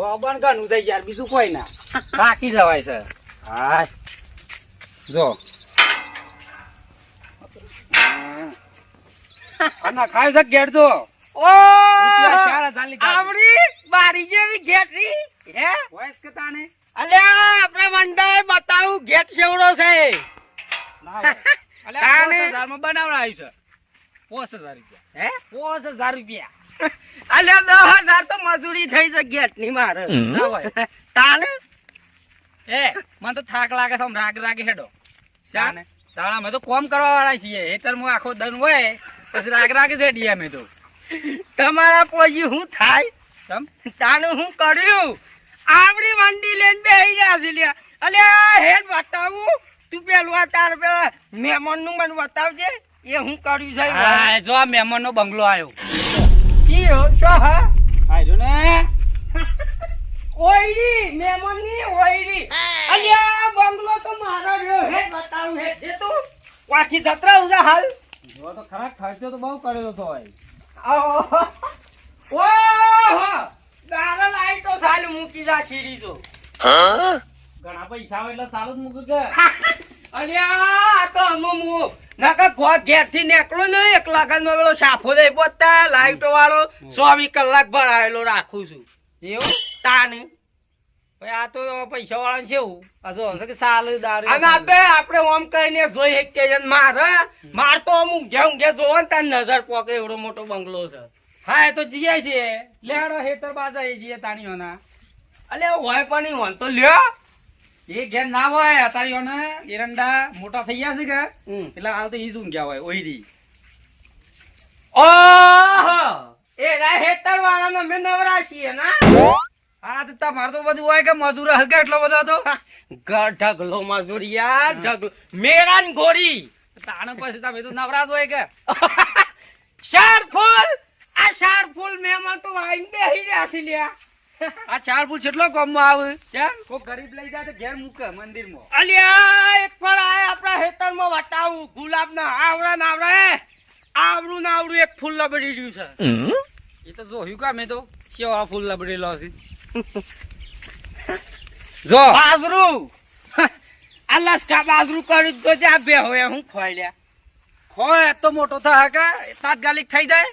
રોબન ઘણું થઈ યાર બીજું કોઈ ના. જવાય છે. જો. અને છે. આવડી બારી જેવી હે? કે તાને. અલ્યા આપણે મંડાએ બતાવું ગેટ સેવડો છે. અલ્યા, તાને. પોસ બનાવડાવી છે. પોસ હજાર રૂપિયા. હે? પોસ હજાર રૂપિયા. અલ્યા દસ હજાર તો મજૂરી થઈ છે ગેટની મારે તાલે એ મને તો થાક લાગે છે આમ રાગ રાગે હેડો. શાને? તાણા? અમે તો કોમ કરવા વાળા છીએ હેતરમાં આખો દન હોય પછી રાગ રાગે છે ડી અમે તો. તમારા પોજી હું થાય? તમ તાનું હું કર્યું? આવડી મંડી લઈને બેહી ગયા છે લ્યા. અલ્યા હેડ બતાવું. તું પેલું આ તાર પેલા મહેમાનનું મને બતાવજે. એ હું કર્યું છે હા જો આ મહેમાન નો બંગલો આવ્યો. કી હો શો હા? આવ્યો ને. ઓયડી મહેમાનની ઓયડી. અલ્યા બંગલો તો મારો રહ્યો હે બતાવું હે જે તું? પાછી જત્રા ઉજા હાલ. જો તો ખરા ખર્ચો તો બહુ કરેલો તો હોય. આવો. ઓહો દાડા લાઈટો સાલ મૂકી જા સીરી તો. ઘણા પૈસા હોય એટલે ચાલુ જ મૂકી કે. અલ્યા આ તો અમુ મુ નકા ગો ઘેરથી નીકળો ને એક લાગન પેલો સાફો દઈ પોતા લાઈટો વાળો ચોવીસ કલાક ભરાયેલો રાખું છું. એવું? તાને? ભાઈ આ તો પૈસા વાળા છે એવું. આ જો હશે કે સાલ દારૂ અને આપે આપણે ઓમ કરીને જોઈ છીએ મારે માર તો અમુક જેમ ઊંઘે જોવો ને તાર નજર પોકે એવડો મોટો બંગલો છે. હા એ તો જીએ છીએ લેડો હેતર બાજા એ જીએ તાણીઓના. અલે હોય પણ નહીં હોય તો લ્યો. એ ઘેર ના હોય અતારીઓને એરંડા મોટા થઈ ગયા છે કે? એટલે હાલ તો ઈ જ ઊંઘ્યા હોય ઓયરી. ઓહો! એ હેતર વાળાને અમે નવરા છીએ ના? હા તો તમારે તો બધું હોય કે મજૂર હલકે એટલો બધો તો ઘર ઢગલો મજૂરિયા ઢગલો. મેરાન ગોરી તાણ પછી તમે તો નવરાજ હોય કે? શાર ફૂલ આ શાર ફૂલ મેમાં તો આઈને બેહી રહ્યા છે લ્યા. આ ચાર ફૂલ કેટલો કોમમાં આવે. કેમ? કોઈ ગરીબ લઈ જાય તો ઘેર મૂકે મંદિરમાં. અલ્યા એક પણ આ આપણા ખેતરમાં વટાવું. ગુલાબ ના આવડા ના આવડા આવડું ના આવડું એક ફૂલ લબડી રહ્યું છે. એ તો જોયું કા મેં તો? કેવા ફૂલ લબડેલો છે? જો. બાજરું. આ લસકા બાજરું કર્યું તો જ આ બે હોય હું ખોઈ લ્યા. ખોય તો મોટો થાય કે? તાત્કાલિક થઈ જાય?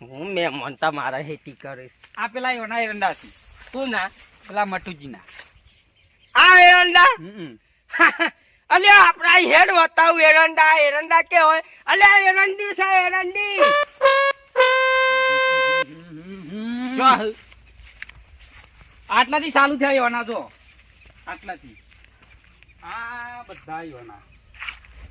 હું મેં મનતા મારા હેતી કરીશ. આ પેલા એના એરંડા છે. તું ના? પેલા મટુજીના આ એરંડા અલે અલ્યા આપડા હેડ વતાવ એરંડા એરંડા કે હોય? અલ્યા એરંડી છે એરંડી? આટલાથી ચાલુ થયા યોના જો. આટલાથી. આ બધા યોના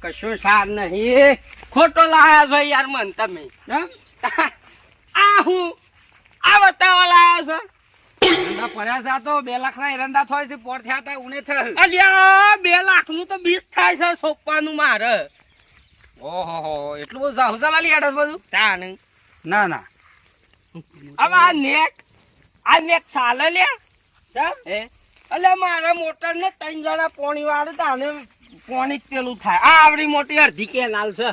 કશું સાર નહીં. ખોટો લાયા છો યાર મન તમે. આ હું આ બતાવવા લાયા છો? એરંડા પડ્યા છે આ તો બે લાખ ના એરંડા થાય છે પોર થયા હતા ઉને થયા. અલ્યા બે લાખનું તો બીજ થાય છે સોપાનું મારે. ઓહો એટલું બધું સાહુ ચાલાલી હેડસ બધું તાણ ના ના. હવે આ નેક આ નેક ચાલે લે? એ એટલે મારા મોટર ને ત્રણ જણા પોણી વાળે તાને પોણી જ પેલું થાય. આ આવડી મોટી અડધી કેનાલ છે.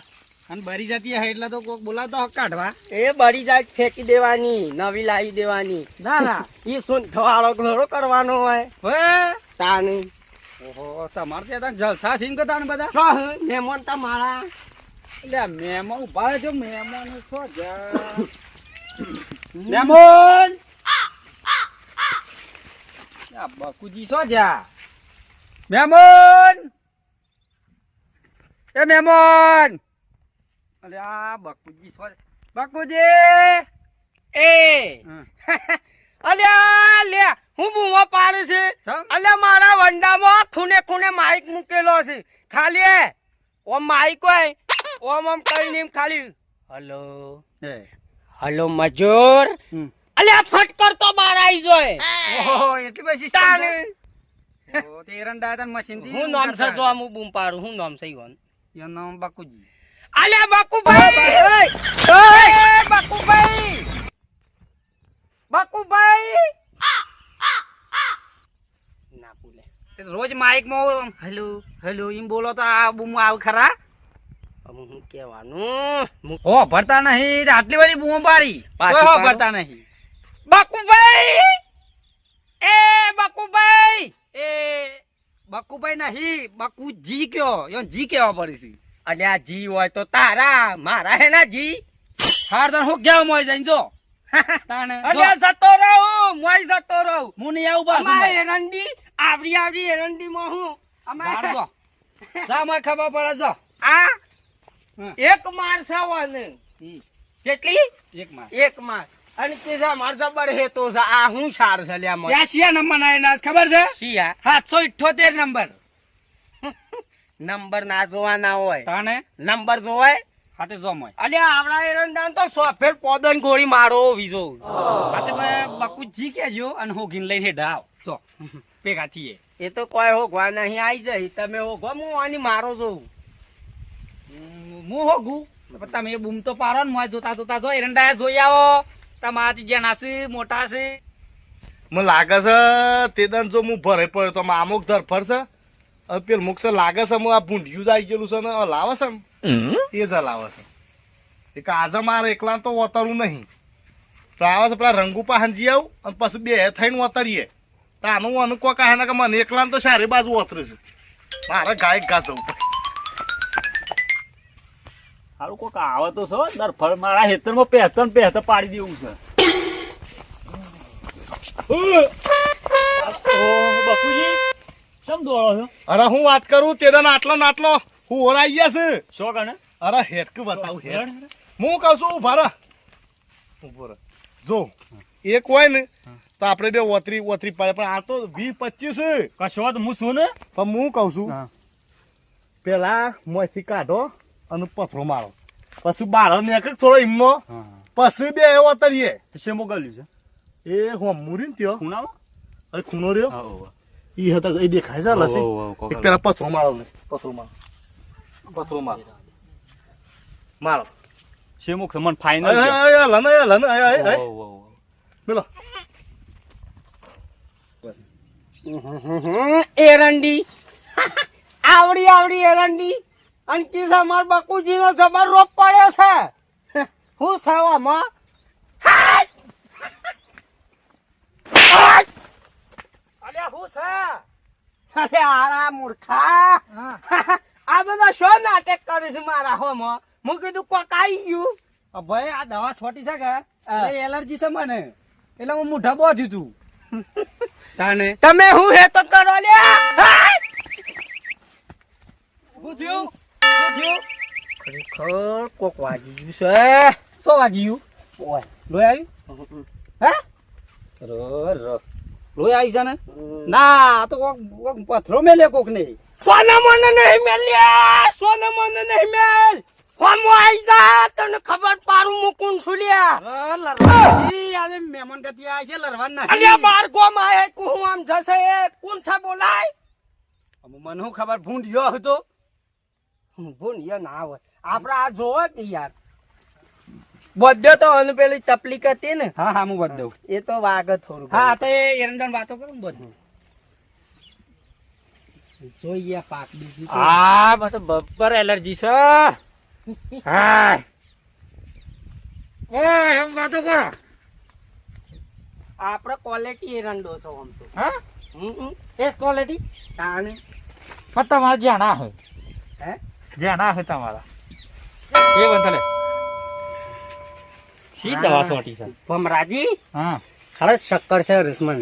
અને બરી જતી હે એટલે તો કોક બોલાવતો હક કાઢવા. એ બળી જાય ફેંકી દેવાની નવી લાવી દેવાની. ના ના. ઈ સુન થવાળો ઘોડો કરવાનો હોય? હે? તાની. ઓહો તમારે ત્યાં તો જલસા સિંગ કરતા બધા? શું મહેમાન તમારા એટલે મહેમાન ઊભા રહેજો મહેમાન છો જા? મહેમાન! આ બકુજી છો જા મહેમાન! એ મહેમાન! અરે આ બકુજી સોરી બકુજી એ. અલ્યા લે હું બૂમો પાડું છું? અલ્યા મારા વંડામાં ખૂને ખૂણે માઇક મૂકેલો છે. ખાલી ઓમ માઈક હોય ઓમ ઓમ કરીને ખાલી. હલો. હલો મજૂર. અલ્યા ફટકર તો બાર આવી જોય. ઓહો એટલી બધી ઓ તે એરંડા મશીનથી હું નામ છે જો હું બૂમ પાડું હું નામ છે ઈવન. યો નામ બકુજી આલ્યા બાકુભાઈ! બાકુભાઈ! બાકુભાઈ! ના બોલે રોજ માઇકમાં હેલો હેલો એમ બોલો તો આ બૂમ આવ ખરા? હું કેવાનું હો નહીં આટલી બધી બૂમ પાડી હો ભરતા નહીં. બાકુભાઈ! એ બાકુભાઈ! એ બાકુભાઈ નહીં બાકુજી કયો યો જી કેવા પડી છે. અને આ જી હોય તો તારા મારા હે ના જી. હાર તને હું ગયા મોય જઈને જો? અલ્યા જતો રહું મોય જતો રહું. હું નહીં આવું બસ અમારે. એરંડી આવડી આવડી એરંડી માં હું. અમારે જો. મને ખબર પડે જો. આ એક માર સાવાને કેટલી? એક માર. એક માર. અને તે માર જબર હે તો આ હું સાર છે લ્યા મોય. ત્યાં શિયા નંબર ના એના ખબર છે? શિયા? સાતસો ઇઠ્ઠોતેર નંબર. નંબર ના જોવાના હોય. તાણે? નંબર જોવાય? હાથે જો મોય અલ્યા આવડા એરંડા તો સોફેર પોદન ગોળી મારો વિજો હાથે મેં બકુ જી કેજો અને હું લઈને હેડા આવ. જો. ભેગા થઈએ. એ તો કોઈ હોગવા નહીં આવી જાય. તમે હોગવા હું આની મારો જોઉં. હું હોગું? તમે બૂમ તો પારો ને મોય જોતા જોતા જો એરંડા જોઈ આવો. તમારાથી જ્યાં છે મોટા છે. મને લાગે છે તે દાન જો હું ભરે પડ્યો તો અમુક ધરફર છે. હવે પેલ મુખ લાગે છે હું આ ભૂંડિયું જાય આવી ગયેલું છે ને લાવે છે ને? એ જ લાવે છે. કે આજે મારે એકલા તો વતરવું નહીં. તો આવે છે પેલા રંગુ હાંજી આવું અને પછી બે થઈને વતરીએ તો આનું આનું કોઈ કહે ને કે મને એકલા તો સારી બાજુ વતરે છે. મારે ગાય ગા જવું પડે. સારું કોક આવે તો છો દરફળ મારા હેતરમાં પહેતર ને પહેતર પાડી દેવું છે. બકુજી કેમ દોડો છો? અરે હું વાત કરું તે નાટલો આટલો ને આટલો હું ઓરાઈ ગયા છે. શો ગણે અરે હેટક બતાવું હેડ હું કહું છું ભારા ઊભો જો એક હોય ને તો આપણે બે ઓતરી ઓતરી પડે. પણ આ તો વી પચીસ. કશો હું છું ને? પણ હું કહું છું પેલા મોથી કાઢો અને પથરો મારો. પછી બાર નેક થોડો ઈમનો પછી બે ઓતરીએ શે મોકલ્યું છે? એ હું મુરી ને ત્યો. ખૂણામાં? ખૂનો રહ્યો. ઈ હતા એ દેખાય છે લસી. એક પેલા પથરો મારો ને પથરો મારો. પથરો મારો. મારો. શે મુક છે? મને અય, લન, લન. પેલો એરંડી આવડી આવડી એરંડી અને કિસ્સા માર બકુજી નો જબર રોપ પડ્યો છે. હું સવામાં અલ્યા હું છે? અરે આરા મૂર્ખા. આ બધા શો નાટક કરે છે મારા હોમાં? હું કીધું કોક આવી ગયું. ભાઈ આ દવા છોટી છે કે? એલર્જી છે મને. એટલે હું મોઢા બોધ્યું તું. તાને? તમે હું હે તો કરો લ્યા. બુધ્યું બુધ્યું ખરેખર કોક વાગી ગયું છે. શું વાગ્યું? ઓય. લોહી આવ્યું? હે? રો ર. લોહી આવી છે ને ના આ તો કોક કોક પથરો મેલે કોક નહીં. સોના મને નહીં મેલ્યા સોના મને નહીં મેલ. ફોમો આવી જા તને ખબર પારું મૂકું છું લ્યા? અરે લરવાની આજે મહેમાન ગતિ આવે છે લરવાન અલ્યા નહીં બાર ગોમ આયે કું આમ જશે? કોણ છે બોલાય? મને ખબર ભૂંડ્યો હતો. ભૂનિયા ના હોય. આપડે આ જોવો યાર બધે તો અન પેલી તકલીફ હતી ને. હા હા હું બધો. એ તો વાગ થોડું હા તો એ એરંડન વાતો કરું બધું. જોઈએ પાક બીજી હા બધું બબ્બર એલર્જી છે. હા. ઓય એમ વાતો કરો. આપણે ક્વોલિટી એરંડો છો આમ તો. હા? હમ. ક્વોલિટી તાણે. પણ તમારા જ્યાં ના હોય. હે? જ્યાં ના હોય તમારા. એ બંધલે શી દવા સોટી છે. ભમરાજી હા. ખરે શક્કર છે રસમન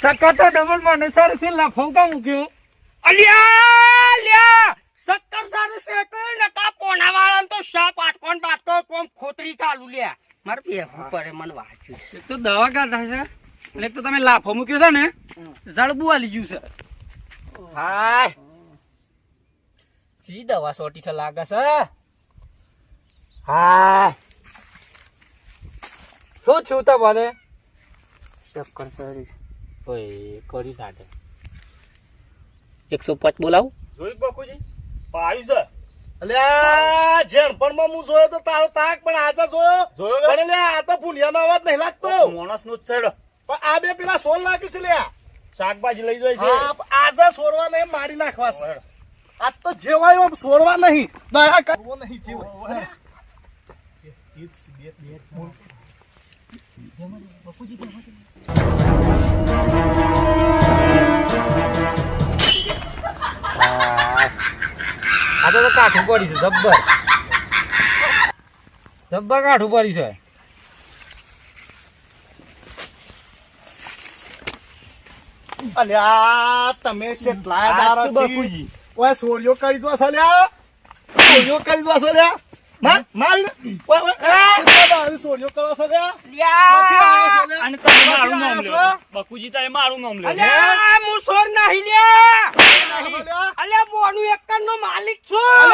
શક્કર તો ડબલ મને સર છે લફો કા મૂક્યો. અલ્યા લ્યા સત્તર સારે સેકન્ડ નકા પોણા વાળા તો સાપ આટકોન બાટકો કોમ ખોતરી કાલુ લ્યા. મારે બે પડે મને વાંચ્યું એક તો દવા કાઢા છે એટલે એક તો તમે લાફો મૂક્યો છે ને જડબું આલી ગયું છે. હાય. સી દવા સોટી છે લાગે છે. હાય. શું થયું તા મને ચક્કર કરી ઓય કરી કાઢે એકસો પાંચ બોલાવું? જોઈ બકુજી પાયું છે. અલ્યા જેણપણમાં હું જોયો તો તારો તાક પણ આજે જોયો. જોયો? પણ અલ્યા આ તો ભૂલિયાનો અવાજ નહીં લાગતો. માણસનું જ છે પણ આ બે પેલા સોલ લાગે છે લ્યા. શાકભાજી લઈ જાય છે. આજે સોરવા નહીં મારી નાખવા છે. આ તો જેવાય સોરવા નહીં. દયા કરવો નહીં જેવાય તો તો કાઠું પડી છે જબ્બર. જબ્બર કાઠું પડી છે. અલ્યા તમે આ તો બાપુજી. ઓય સોળિયો કરી દો સલ્યા સોળિયો કરી દો સલ્યા માર માર સોળિયો કરો લ્યા. અને તમે મારું નામ આવ્યા બકુજી તારે મારું નામ લ્યો. અલ્યા હું? સોર નહીં લ્યા. અલ્યા બોનું એકર નો માલિક છું.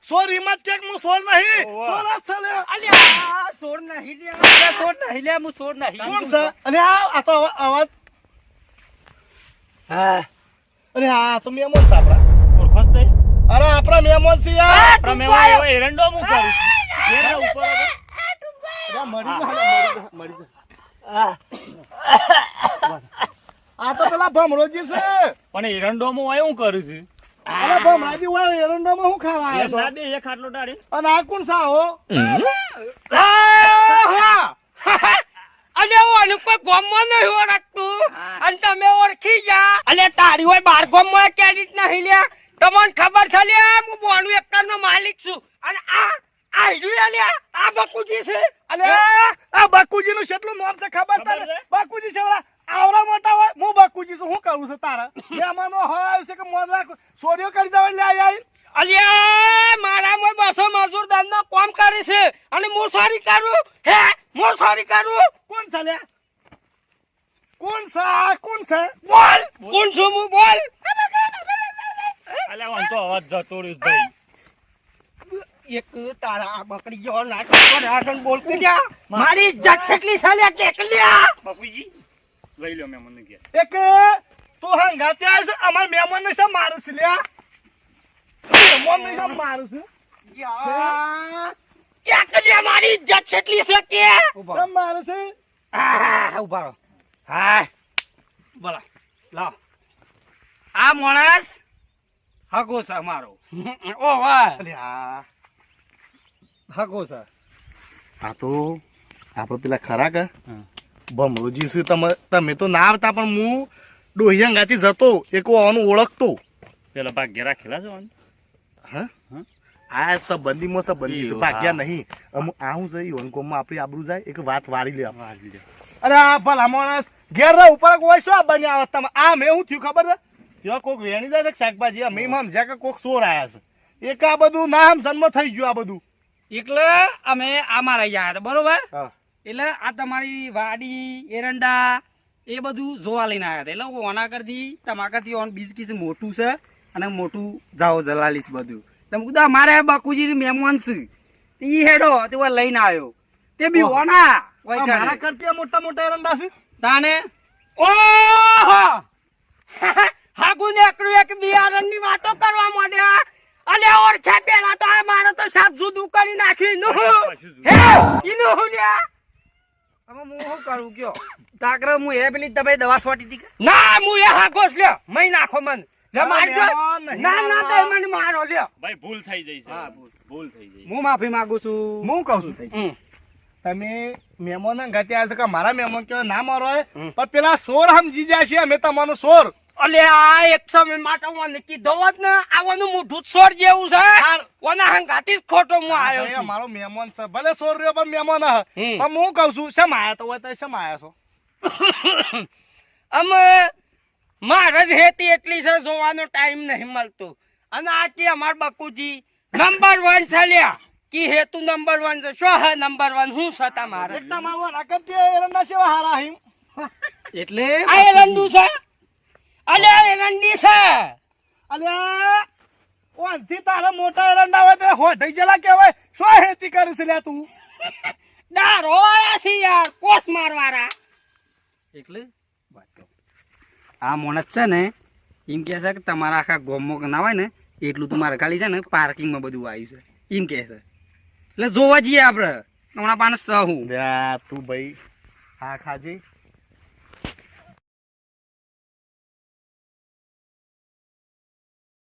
સોર હિંમત કેક હું સોર નહીં? સોર જ અલ્યા સોર નહીં લ્યા. અલ્યા સોર નહીં લ્યા હું સોર નહીં કોણ છે? અને આ આ તો અવાજ હા. અરે હા તો મેં છે તે અરે આપણો મહેમાન છે યાર. પણ મેં એવો- એરંડો હું કરું જેના ઉપર મરી જા મરી જા આ તો પેલા ભમરોજી છે. પણ એરંડોમાં હું એવું કરું છું. અરે ભમરાજી હોય એરંડામાં હું ખાવા એ આવ્યો છો? એક ખાટલો ડાળે અને આ કોણ સાહો આવો અને હું કોઈ ગોમમાં નહીં ઓળખતું. અને તમે ઓળખી જા અને તારી હોય બાર ગોમમાં ક્રેડિટ નહીં લ્યા. તમને ખબર છે લ્યા હું બોનું એકર નો માલિક છું. અને આ આ હીરું લ્યા આ બકુજી છે. અલે આ બકુજી નું કેટલું નામ છે ખબર તને? છે? બાકુજી છે આવડા મોટા હોય હું બકુજી છું હું કરું છું તારા. મહેમાનો હોય છે કે મોન રાખ. સોરીઓ કરી દેવા લે આઈ. અલ્યા મારા મોય બસો મજૂર દંડનો કામ કરે છે? અને હું સોરી કરું? હે હું સોરી કરું? કોણ છે લે? કોણ છે કોણ છે? બોલ કોણ છું હું બોલ. અલ્યા આમ તો અવાજ જતો રહ્યો ભાઈ. એક તારા આ બકરી જેવો નાટક કરે આગળ બોલતી કે લ્યા? મારી ઇજ્જત છેટલી સાલે લ્યા ટેક લ્યા? બાપુજી લઈ લો મેમન ને કે એક તો હંગાતે આસ અમાર મેમન ને શા મારસ છે લ્યા. મેમન ને શા મારસ યા. ટેક લ્યા મારી ઇજ્જત છેટલી છે કે? શા મારસ છે? હા ઊભા રહો. હા. બોલા લા આ માણસ હગો મારો. અમારો ઓ વાહ. અલ્યા હગો છે આ તો આપણે પેલા ખરા કે ભમરોજી છે તમે તમે તો ના આવતા પણ હું ડોહિયાંગાથી જતો એક આનું ઓળખતો. પેલા ભાગ્ય રાખેલા છો? હા? હા? આ સંબંધીમાં સંબંધી ભાગ્યા નહીં. અમુક આવું જઈ હોંગકોંગમાં આપણી આબરૂ જાય એક વાત વાળી લે આપણે. વાળી લે. અરે આ ભલા માણસ ઘેર ઉપર કોઈ શું બન્યા તમે આ મેં શું થયું ખબર છે? ત્યાં કોક વેણી જાય છે શાકભાજી અમે સમજ્યા કે કોક ચોર આયા છે. એક આ બધું ના જન્મ થઈ ગયું આ બધું. એટલે અમે આ મારા ગયા હતા બરોબર? એટલે આ તમારી વાડી એરંડા એ બધું જોવા લઈને આવ્યા હતા. એટલે ઓના કરતી તમારા કરતી ઓન બીજ કીધું મોટું છે અને મોટું જાઓ જલાલીશ બધું. તમે કીધું અમારે બાકુજી મહેમાન છે. એ હેડો તે લઈને આવ્યો. તે બી. ઓના મારા કરતી મોટા મોટા એરંડા છે? તાને? ઓહો! હાગુ ને એકલું એક બિયારણની વાતો કરવા માંડ્યા. અને ઓળખે પેલા તો આ મારે તો સાપ જુદું કરી નાખી. ઈનું હું. જુદું. હે? ઈનું હું લ્યા હવે હું શું કરું કયો? તાકરે હું એ પેલી તમે દવા છોટી હતી ના હું એ હાગોસ લ્યો. મય નાખો મન. લે અરે મારજો ના ના તે મને મારો લ્યો. ભાઈ ભૂલ થઈ જઈ છે. હા, ભૂલ. ભૂલ થઈ જાય હું માફી માંગુ છું. હું કહું છું. હમ. તમે મહેમાન ઘાતે આવ્યા છો કે મારા મેમોન કહેવાય ના મારો પણ પેલા સોર સમજી જાય છે અમે તમારો સોર. અલે આ એક સમય માટે હું કીધો હોત ને આવવાનું મોઢું છોડ જેવું છે. ઓના હંગાથી જ ખોટો હું આવ્યો છું. અમારો મહેમાન છે. ભલે સોર રહ્યો પણ મહેમાન હ. હમ. પણ હું કહું છું શેમ આયા તો હોય તો શેમ આયા છો? અમે મારે જ હેતી એટલી છે જોવાનો ટાઈમ નહીં મળતો. અને આ કે અમાર બકુજી નંબર વન છે લ્યા. કી હેતુ નંબર વન છે? શું હે નંબર વન હું છે તમારે? એકના મારવા ના કરતી એરંડા સેવા હારા હિમ એટલે આ એરંડુ છે? અલે એરંડી છે. અલે ઓનથી તારા મોટા એરંડા હોય તો હોઠઈ જલા કહેવાય. શું હેતી કરીશ લે તું? ડારો વાળા છે યાર કોસ મારવાળા એટલે? વાત. આ મોણસ છે ને એમ કહે છે કે તમારા આખા ગોમમાં ના હોય ને એટલું તમારે ખાલી છે ને પાર્કિંગમાં બધું આવ્યું છે. એમ કહે છે. એટલે જોવા જઈએ આપણે. હમણાં પાને સહું લ્યા તું ભાઈ હા ખાજી.